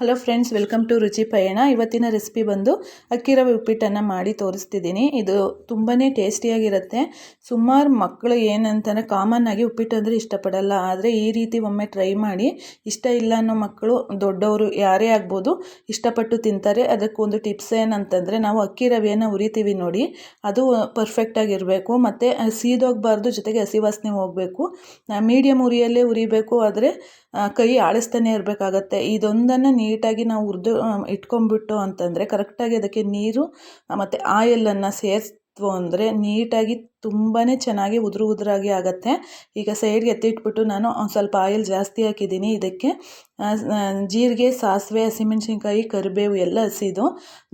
Hello friends welcome to ರುಚಿ ಪಯಣ ಇವತ್ತಿನ ರೆಸಿಪಿ ಬಂದು ಅಕ್ಕಿ ರವೆ ಉಪ್ಪಿಟ್ಟನ್ನು ಮಾಡಿ ತೋರಿಸ್ತಿದ್ದೀನಿ. ಇದು ತುಂಬಾ ಟೇಸ್ಟಿಯಾಗಿರುತ್ತೆ ಸುಮಾರು ಮಕ್ಕಳು ಏನಂತಾರೆ ಕಾಮನ್ ಆಗಿ ಉಪ್ಪಿಟ್ಟು ಅಂದರೆ ಇಷ್ಟಪಡಲ್ಲ. ಆದರೆ ಈ ರೀತಿ ಒಮ್ಮೆ ಟ್ರೈ ಮಾಡಿ ಇಷ್ಟ ಇಲ್ಲ ಅನ್ನೋ ಮಕ್ಕಳು, ದೊಡ್ಡವರು ಯಾರೇ ಆಗ್ಬೋದು ಇಷ್ಟಪಟ್ಟು ತಿಂತಾರೆ. ಅದಕ್ಕೊಂದು ಟಿಪ್ಸ್ ಏನಂತಂದರೆ ನಾವು ಅಕ್ಕಿ ರವೆಯನ್ನು ಉರಿತೀವಿ ನೋಡಿ, ಅದು ಪರ್ಫೆಕ್ಟಾಗಿರಬೇಕು ಮತ್ತು ಸೀದೋಗಬಾರ್ದು, ಜೊತೆಗೆ ಹಸಿ ವಾಸನೆ ಹೋಗಬೇಕು. ಮೀಡಿಯಮ್ ಉರಿಯಲ್ಲೇ ಉರಿಬೇಕು, ಆದರೆ ಕೈ ಆಳಿಸ್ತಾನೆ ಇರಬೇಕಾಗತ್ತೆ. ಇದೊಂದನ್ನು ನೀಟಾಗಿ ನಾವು ಹುರಿದು ಇಟ್ಕೊಂಡ್ಬಿಟ್ಟು ಅಂತಂದರೆ ಕರೆಕ್ಟಾಗಿ ಅದಕ್ಕೆ ನೀರು ಮತ್ತು ಆಯಲನ್ನು ಸೇರಿಸ್ತು ಅಂದರೆ ನೀಟಾಗಿ ತುಂಬಾ ಚೆನ್ನಾಗಿ ಉದುರು ಉದುರಾಗಿ ಆಗುತ್ತೆ. ಈಗ ಸೈಡ್ಗೆ ಎತ್ತಿಟ್ಬಿಟ್ಟು ನಾನು ಒಂದು ಸ್ವಲ್ಪ ಆಯಿಲ್ ಜಾಸ್ತಿ ಹಾಕಿದ್ದೀನಿ ಇದಕ್ಕೆ. ಜೀರಿಗೆ, ಸಾಸಿವೆ, ಹಸಿಮೆಣ್ಸಿನ್ಕಾಯಿ, ಕರಿಬೇವು ಎಲ್ಲ ಹಸಿದು,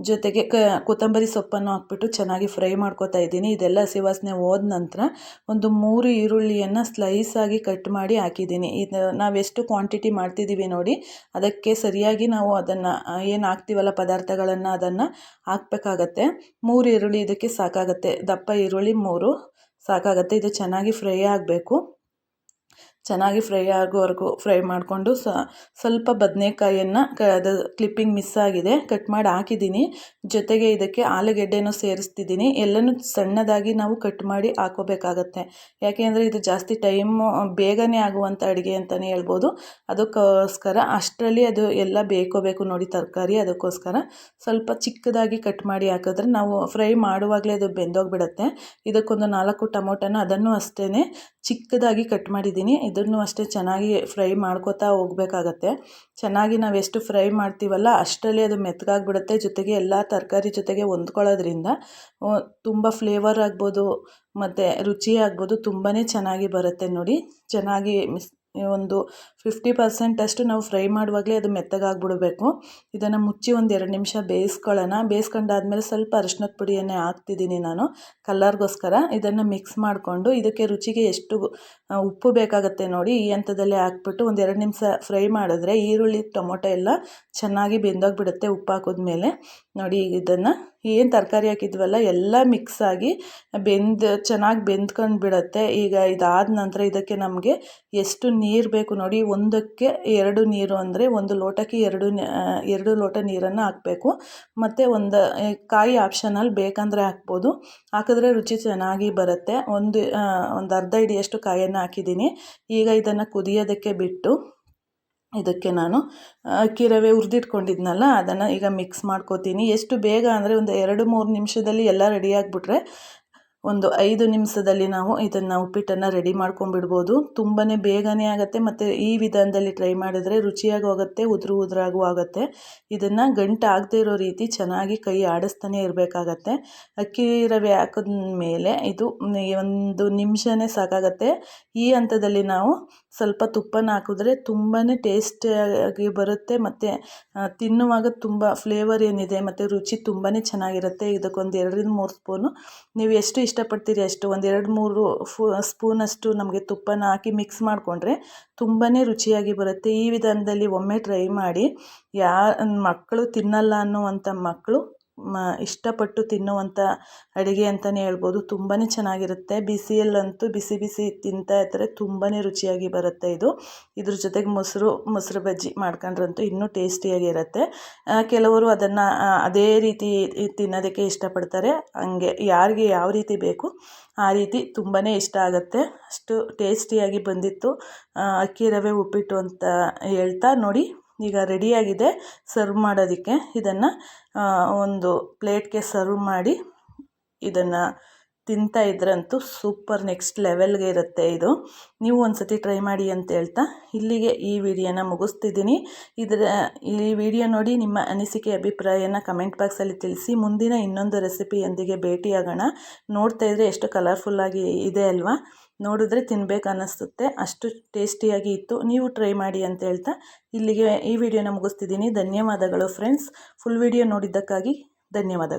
ಜೊತೆಗೆ ಕ, ಕೊತ್ತಂಬರಿ ಸೊಪ್ಪನ್ನು ಹಾಕ್ಬಿಟ್ಟು ಚೆನ್ನಾಗಿ ಫ್ರೈ ಮಾಡ್ಕೋತಾ ಇದ್ದೀನಿ. ಇದೆಲ್ಲ ಹಸಿ ವಾಸನೆ ಹೋದ ನಂತರ ಒಂದು ಮೂರು ಈರುಳ್ಳಿಯನ್ನು ಸ್ಲೈಸಾಗಿ ಕಟ್ ಮಾಡಿ ಹಾಕಿದ್ದೀನಿ. ಇದು ನಾವೆಷ್ಟು ಕ್ವಾಂಟಿಟಿ ಮಾಡ್ತಿದ್ದೀವಿ ನೋಡಿ, ಅದಕ್ಕೆ ಸರಿಯಾಗಿ ನಾವು ಅದನ್ನು ಏನು ಹಾಕ್ತೀವಲ್ಲ ಪದಾರ್ಥಗಳನ್ನು ಅದನ್ನು ಹಾಕ್ಬೇಕಾಗತ್ತೆ. ಮೂರು ಈರುಳ್ಳಿ ಇದಕ್ಕೆ ಸಾಕಾಗತ್ತೆ. ದಪ್ಪ ಈರುಳ್ಳಿ ಮೂರು ಸಾಕಾಗುತ್ತೆ ಇದು ಚೆನ್ನಾಗಿ ಫ್ರೈ ಆಗಬೇಕು. ಚೆನ್ನಾಗಿ ಫ್ರೈ ಆಗೋವರೆಗೂ ಫ್ರೈ ಮಾಡಿಕೊಂಡು ಸ್ವಲ್ಪ ಬದನೇಕಾಯನ್ನು ಕ ಅದು ಕ್ಲಿಪ್ಪಿಂಗ್ ಮಿಸ್ ಆಗಿದೆ. ಕಟ್ ಮಾಡಿ ಹಾಕಿದ್ದೀನಿ. ಜೊತೆಗೆ ಇದಕ್ಕೆ ಆಲೂಗೆಡ್ಡೆನೂ ಸೇರಿಸ್ತಿದ್ದೀನಿ. ಎಲ್ಲನೂ ಸಣ್ಣದಾಗಿ ನಾವು ಕಟ್ ಮಾಡಿ ಹಾಕೋಬೇಕಾಗತ್ತೆ. ಯಾಕೆಂದರೆ ಇದು ಜಾಸ್ತಿ ಟೈಮು, ಬೇಗನೆ ಆಗುವಂಥ ಅಡುಗೆ ಅಂತಲೇ ಹೇಳ್ಬೋದು. ಅದಕ್ಕೋಸ್ಕರ ಅಷ್ಟರಲ್ಲಿ ಅದು ಎಲ್ಲ ಬೇಕೋಬೇಕು ನೋಡಿ ತರಕಾರಿ, ಅದಕ್ಕೋಸ್ಕರ ಸ್ವಲ್ಪ ಚಿಕ್ಕದಾಗಿ ಕಟ್ ಮಾಡಿ ಹಾಕಿದ್ರೆ ನಾವು ಫ್ರೈ ಮಾಡುವಾಗಲೇ ಅದು ಬೆಂದೋಗಿಬಿಡತ್ತೆ. ಇದಕ್ಕೊಂದು ನಾಲ್ಕು ಟೊಮೊಟೊನ ಅದನ್ನು ಅಷ್ಟೇ ಚಿಕ್ಕದಾಗಿ ಕಟ್ ಮಾಡಿದ್ದೀನಿ. ಇದನ್ನು ಅಷ್ಟೇ ಚೆನ್ನಾಗಿ ಫ್ರೈ ಮಾಡ್ಕೋತಾ ಹೋಗ್ಬೇಕಾಗತ್ತೆ. ಚೆನ್ನಾಗಿ ನಾವು ಎಷ್ಟು ಫ್ರೈ ಮಾಡ್ತೀವಲ್ಲ ಅಷ್ಟರಲ್ಲಿ ಅದು ಮೆತ್ತಗಾಗ್ಬಿಡುತ್ತೆ ಜೊತೆಗೆ ಎಲ್ಲ ತರಕಾರಿ ಜೊತೆಗೆ ಹೊಂದ್ಕೊಳ್ಳೋದ್ರಿಂದ ತುಂಬ ಫ್ಲೇವರ್ ಆಗ್ಬೋದು, ಮತ್ತು ರುಚಿ ಆಗ್ಬೋದು ತುಂಬಾ ಚೆನ್ನಾಗಿ ಬರುತ್ತೆ ನೋಡಿ. ಚೆನ್ನಾಗಿ ಮಿಸ್ ಒಂದು ಫಿಫ್ಟಿ ಪರ್ಸೆಂಟಷ್ಟು ನಾವು ಫ್ರೈ ಮಾಡುವಾಗಲೇ ಅದು ಮೆತ್ತಗಾಗ್ಬಿಡಬೇಕು. ಇದನ್ನು ಮುಚ್ಚಿ ಒಂದು ಎರಡು ನಿಮಿಷ ಬೇಯಿಸ್ಕೊಳ್ಳೋಣ. ಬೇಯಿಸ್ಕೊಂಡಾದ್ಮೇಲೆ ಸ್ವಲ್ಪ ಅರಿಶಿನದ ಪುಡಿಯನ್ನೇ ಹಾಕ್ತಿದ್ದೀನಿ ನಾನು ಕಲ್ಲರ್ಗೋಸ್ಕರ ಇದನ್ನು ಮಿಕ್ಸ್ ಮಾಡಿಕೊಂಡು ಇದಕ್ಕೆ ರುಚಿಗೆ ಎಷ್ಟು ಉಪ್ಪು ಬೇಕಾಗುತ್ತೆ ನೋಡಿ, ಈ ಹಂತದಲ್ಲೇ ಹಾಕ್ಬಿಟ್ಟು ಒಂದು ಎರಡು ನಿಮಿಷ ಫ್ರೈ ಮಾಡಿದ್ರೆ ಈರುಳ್ಳಿ, ಟೊಮೊಟೊ ಎಲ್ಲ ಚೆನ್ನಾಗಿ ಬೆಂದೋಗಿಬಿಡುತ್ತೆ ಉಪ್ಪು ಹಾಕಿದ್ಮೇಲೆ. ನೋಡಿ ಇದನ್ನು ಏನು ತರಕಾರಿ ಹಾಕಿದ್ವಲ್ಲ, ಎಲ್ಲ ಮಿಕ್ಸ್ ಆಗಿ ಬೆಂದು, ಚೆನ್ನಾಗಿ ಬೆಂದ್ಕೊಂಡು ಬಿಡುತ್ತೆ ಈಗ ಇದಾದ ನಂತರ ಇದಕ್ಕೆ ನಮಗೆ ಎಷ್ಟು ನೀರು ಬೇಕು ನೋಡಿ, ಒಂದಕ್ಕೆ ಎರಡು ನೀರು ಅಂದರೆ ಒಂದು ಲೋಟಕ್ಕೆ ಎರಡು ಎರಡು ಲೋಟ ನೀರನ್ನು ಹಾಕಬೇಕು. ಮತ್ತು ಒಂದು ಕಾಯಿ ಆಪ್ಷನಲ್ಲಿ ಬೇಕಂದರೆ ಹಾಕ್ಬೋದು. ಹಾಕಿದ್ರೆ ರುಚಿ ಚೆನ್ನಾಗಿ ಬರುತ್ತೆ. ಒಂದು ಒಂದು ಅರ್ಧ ಹಿಡಿಯಷ್ಟು ಕಾಯನ್ನು ಹಾಕಿದ್ದೀನಿ. ಈಗ ಇದನ್ನು ಕುದಿಯೋದಕ್ಕೆ ಬಿಟ್ಟು ಇದಕ್ಕೆ ನಾನು ಅಕ್ಕಿ ರವೆ ಹುರಿದಿಟ್ಕೊಂಡಿದ್ನಲ್ಲ, ಅದನ್ನು ಈಗ ಮಿಕ್ಸ್ ಮಾಡ್ಕೋತೀನಿ. ಎಷ್ಟು ಬೇಗ ಅಂದರೆ ಒಂದು ಎರಡು ಮೂರು ನಿಮಿಷದಲ್ಲಿ ಎಲ್ಲ ರೆಡಿ ಆಗಿಬಿಟ್ರೆ ಒಂದು ಐದು ನಿಮಿಷದಲ್ಲಿ ನಾವು ಇದನ್ನು ಉಪ್ಪಿಟ್ಟನ್ನು ರೆಡಿ ಮಾಡ್ಕೊಂಡ್ಬಿಡ್ಬೋದು. ತುಂಬಾ ಬೇಗನೆ ಆಗುತ್ತೆ ಮತ್ತು ಈ ವಿಧಾನದಲ್ಲಿ ಟ್ರೈ ಮಾಡಿದ್ರೆ ರುಚಿಯಾಗಿ ಹೋಗುತ್ತೆ, ಉದುರು ಉದುರಾಗೂ ಆಗುತ್ತೆ. ಇದನ್ನು ಗಂಟು ಆಗದೇ ಇರೋ ರೀತಿ ಚೆನ್ನಾಗಿ ಕೈ ಆಡಿಸ್ತಾನೆ ಇರಬೇಕಾಗತ್ತೆ. ಅಕ್ಕಿ ರವೆ ಹಾಕಿದ ಮೇಲೆ ಇದು ಒಂದು ನಿಮಿಷನೇ ಸಾಕಾಗತ್ತೆ. ಈ ಹಂತದಲ್ಲಿ ನಾವು ಸ್ವಲ್ಪ ತುಪ್ಪನ ಹಾಕಿದ್ರೆ ತುಂಬಾ ಟೇಸ್ಟಿಯಾಗಿ ಬರುತ್ತೆ ಮತ್ತು ತಿನ್ನುವಾಗ ತುಂಬ ಫ್ಲೇವರ್ ಏನಿದೆ ಮತ್ತು ರುಚಿ ತುಂಬಾ ಚೆನ್ನಾಗಿರುತ್ತೆ. ಇದಕ್ಕೊಂದು ಎರಡರಿಂದ ಮೂರು ಸ್ಪೂನು ನೀವು ಎಷ್ಟು ಇಷ್ಟಪಡ್ತೀರಿ ಅಷ್ಟು? ಒಂದು ಎರಡು ಮೂರು ಫು, ಸ್ಪೂನಷ್ಟು ನಮಗೆ ತುಪ್ಪನ ಹಾಕಿ ಮಿಕ್ಸ್ ಮಾಡಿಕೊಂಡ್ರೆ ತುಂಬಾ ರುಚಿಯಾಗಿ ಬರುತ್ತೆ. ಈ ವಿಧಾನದಲ್ಲಿ ಒಮ್ಮೆ ಟ್ರೈ ಮಾಡಿ. ಯಾ, ಮಕ್ಕಳು ತಿನ್ನಲ್ಲ ಅನ್ನುವಂಥ ಮಕ್ಕಳು ಮ, ಇಷ್ಟಪಟ್ಟು ತಿನ್ನುವಂಥ ಅಡುಗೆ ಅಂತಲೇ ಹೇಳ್ಬೋದು. ತುಂಬಾ ಚೆನ್ನಾಗಿರುತ್ತೆ. ಬಿಸಿಯಲ್ಲಂತೂ ಬಿಸಿ ಬಿಸಿ ತಿಂತಾ ಇದ್ದರೆ ತುಂಬಾ ರುಚಿಯಾಗಿ ಬರುತ್ತೆ ಇದು. ಇದ್ರ ಜೊತೆಗೆ ಮೊಸರು ಮೊಸರು ಬಜ್ಜಿ ಮಾಡ್ಕೊಂಡ್ರಂತೂ ಇನ್ನೂ ಟೇಸ್ಟಿಯಾಗಿರುತ್ತೆ. ಕೆಲವರು ಅದನ್ನು ಅದೇ ರೀತಿ ತಿನ್ನೋದಕ್ಕೆ ಇಷ್ಟಪಡ್ತಾರೆ. ಹಂಗೆ ಯಾರಿಗೆ ಯಾವ ರೀತಿ ಬೇಕು ಆ ರೀತಿ ತುಂಬಾ ಇಷ್ಟ ಆಗುತ್ತೆ. ಅಷ್ಟು ಟೇಸ್ಟಿಯಾಗಿ ಬಂದಿತ್ತು. ಅಕ್ಕಿ ರವೆ ಉಪ್ಪಿಟ್ಟು ಅಂತ ಹೇಳ್ತಾ ನೋಡಿ. ಈಗ ರೆಡಿಯಾಗಿದೆ ಸರ್ವ್ ಮಾಡೋದಕ್ಕೆ. ಇದನ್ನು ಒಂದು ಪ್ಲೇಟ್ಗೆ ಸರ್ವ್ ಮಾಡಿ ಇದನ್ನು ತಿಂತಾ ಇದ್ರಂತೂ ಸೂಪರ್ ನೆಕ್ಸ್ಟ್ ಲೆವೆಲ್ಗೆ ಇರುತ್ತೆ ಇದು. ನೀವು ಒಂದು ಸತಿ ಟ್ರೈ ಮಾಡಿ ಅಂತ ಹೇಳ್ತಾ ಇಲ್ಲಿಗೆ ಈ ವಿಡಿಯೋನ ಮುಗಿಸ್ತಿದ್ದೀನಿ. ಇದರ, ಈ ವಿಡಿಯೋ ನೋಡಿ ನಿಮ್ಮ ಅನಿಸಿಕೆ, ಅಭಿಪ್ರಾಯನ ಕಮೆಂಟ್ ಬಾಕ್ಸಲ್ಲಿ ತಿಳಿಸಿ. ಮುಂದಿನ ಇನ್ನೊಂದು ರೆಸಿಪಿಯೊಂದಿಗೆ ಭೇಟಿಯಾಗೋಣ. ನೋಡ್ತಾ ಇದ್ದರೆ ಎಷ್ಟು ಕಲರ್ಫುಲ್ಲಾಗಿ ಇದೆ ಅಲ್ವಾ? ನೋಡಿದ್ರೆ ತಿನ್ಬೇಕು ಅನ್ನಿಸುತ್ತೆ ಅಷ್ಟು ಟೇಸ್ಟಿಯಾಗಿ ಇತ್ತು. ನೀವು ಟ್ರೈ ಮಾಡಿ ಅಂತ ಹೇಳ್ತಾ ಇಲ್ಲಿಗೆ ಈ ವಿಡಿಯೋನ ಮುಗಿಸ್ತಿದ್ದೀನಿ. ಧನ್ಯವಾದಗಳು ಫ್ರೆಂಡ್ಸ್. ಫುಲ್ ವಿಡಿಯೋ ನೋಡಿದ್ದಕ್ಕಾಗಿ ಧನ್ಯವಾದಗಳು.